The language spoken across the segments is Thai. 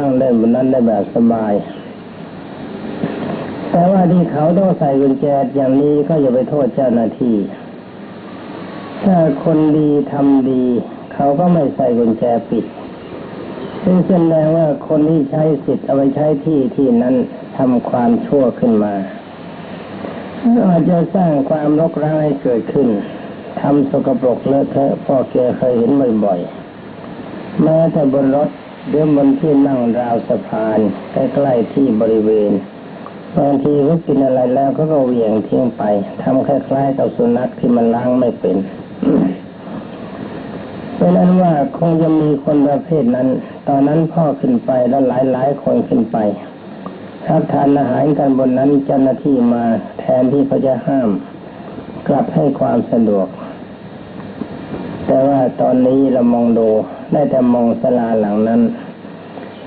นั่งเล่นบนนั้นได้แบบสบาย แต่ว่าที่เขาต้องใส่กุญแจอย่างนี้ก็อย่าไปโทษเจ้าหน้าที่ ถ้าคนดีทำดี เขาก็ไม่ใส่กุญแจปิดซึ่งแสดงว่าคนที่ใช้สิทธิ์เอาไปใช้ที่ที่นั้นทำความชั่วขึ้นมาอาจจะสร้างความรกร้างให้เกิดขึ้นทำสกปรกเลอะเทอะพ่อแกเคยเห็นบ่อยๆแม้แต่บนรถ หรือบนที่นั่งราวสะพานใกล้ๆที่บริเวณบางทีเขากินอะไรแล้วเขาก็เหวี่ยงทิ้งไปทำคล้ายๆกับสุนัขที่มันล้างไม่เป็นเพราะนั้นว่าคงจะมีคนประเภทนั้น ตอนนั้นพ่อขึ้นไปแล้วหลายๆคนขึ้นไปรับทานอาหารกันบนนั้นเจ้าหน้าที่มาแทนที่เขาจะห้าม กลับให้ความสะดวก แต่ว่าตอนนี้เรามองดูได้แต่มองสลาหลังนั้น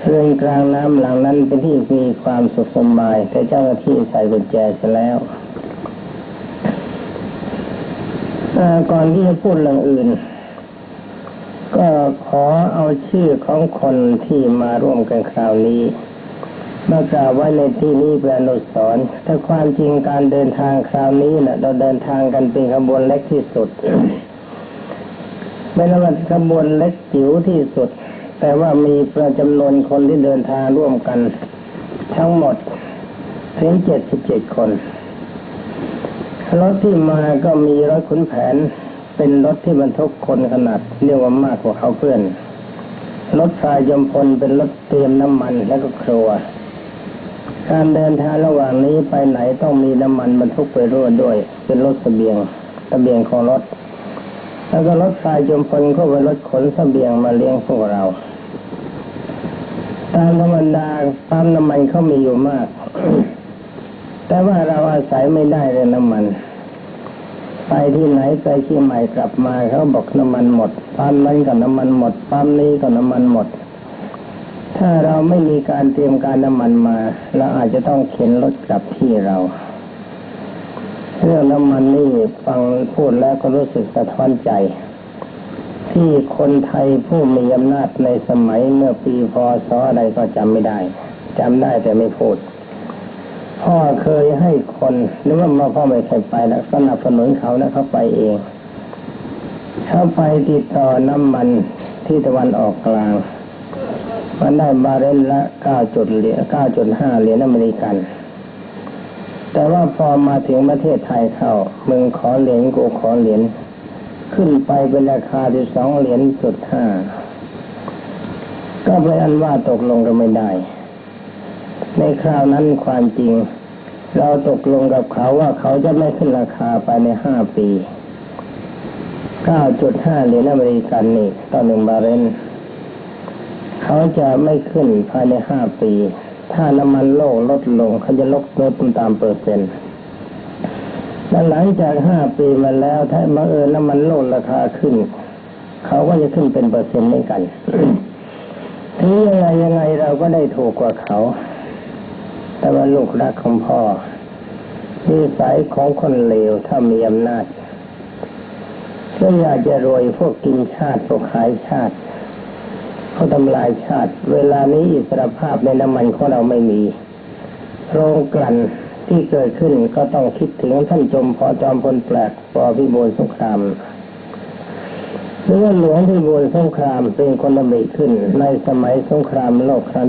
เรือนกลางน้ำหลังนั้นเป็นที่มีความสุขสบาย แต่เจ้าหน้าที่ใส่กุญแจเสียแล้วก่อนที่จะพูดเรื่องอื่น ก็ขอเอาชื่อของคนที่มาร่วมกันคราวนี้มากล่าวไว้ในที่นี้เป็นอนุสรณ์ถ้าความจริงการเดินทางคราวนี้นะ่ะเราเดินทางกันเป็นขบวนเล็กที่สุดเป็นขบวนเล็กจิ๋วที่สุด แต่ว่ามีประจำนวนคนที่เดินทางร่วมกัน ทั้งหมดถึงเจ็ดสิบเจ็ดคน รถที่มาก็มีรถขุนแผน เป็นรถที่บรรทุกคนขนาดเรียกว่ามากกว่าเขาเพื่อน รถฝ่ายยมพลเป็นรถเตรียมน้ำมันและก็ครัว การเดินทางระหว่างนี้ไปไหนต้องมีน้ำมันบรรทุกไปร่วมด้วย เป็นรถเสบียงเสบียงของรถแล้วก็รถฝ่ายยมพลก็เป็นรถขนเสบียงมาเลี้ยงพวกเรา ตามธรรมดาปั๊มน้ำมันเขามีอยู่มาก แต่ว่าเราอาศัยไม่ได้เลยน้ำมัน ไปที่ไหนไปที่ใหม่กลับมาเขาบอกน้ำมันหมดปั๊มนั้นก็น้ำมันหมดปั๊มนี้ก็น้ำมันหมด ถ้าเราไม่มีการเตรียมการน้ำมันมาเราอาจจะต้องเข็นรถกลับที่เราเรื่องน้ำมันนี่ฟังพูดแล้วก็รู้สึกสะท้อนใจ ที่คนไทยผู้มีอำนาจในสมัยเมื่อปีพศอะไรก็จำไม่ได้จำได้แต่ไม่พูด พ่อเคยให้คนหรือว่ามาพ่อไม่เคยไปแล้วสนับสนุนเขาแล้วเขาไปเองเขาไปติดต่อน้ำมันที่ตะวันออกกลางมันได้บาเรลละเก้าจุดเหรียญเก้าจุดห้าเหรียญอเมริกัน แต่ว่าพอมาถึงประเทศไทยเข้ามึงขอเหรียญกูขอเหรียญ ขึ้นไปเป็นราคาที่สองเหรียญจุดห้าก็เป็นอันว่าตกลงกันไม่ได้ ในคราวนั้นความจริง เราตกลงกับเขาว่าเขาจะไม่ขึ้นราคาไปในห้าปีเก้าจุดห้าเหรียญอเมริกันนี่ต่อหนึ่งบาร์เรนเขาจะไม่ขึ้นภายในห้าปี ถ้าน้ำมันโลกลดลงเขาจะลดลดตามเปอร์เซ็นต์ และหลังจากห้าปีมาแล้วถ้ามาเออน้ำมันโลกราคาขึ้น เขาก็จะขึ้นเป็นเปอร์เซ็นต์เหมือนกันถึงยังไงยังไงเราก็ได้ถูกกว่าเขา แต่ว่าลูกรักของพ่อนิสัยของคนเลวถ้ามีอำนาจก็อยากจะรวยพวกกินชาติพวกขายชาติเขาทำลายชาติ เวลานี้อิสรภาพในน้ำมันของเราไม่มีโรงกลั่น ที่เกิดขึ้นก็ต้องคิดถึงท่านจมพอจอมพลแปลกปอพิบูลสงครามหรือว่าหลวงพิบูลสงครามเป็นคนดำริขึ้นในสมัยสงครามโลกครั้ง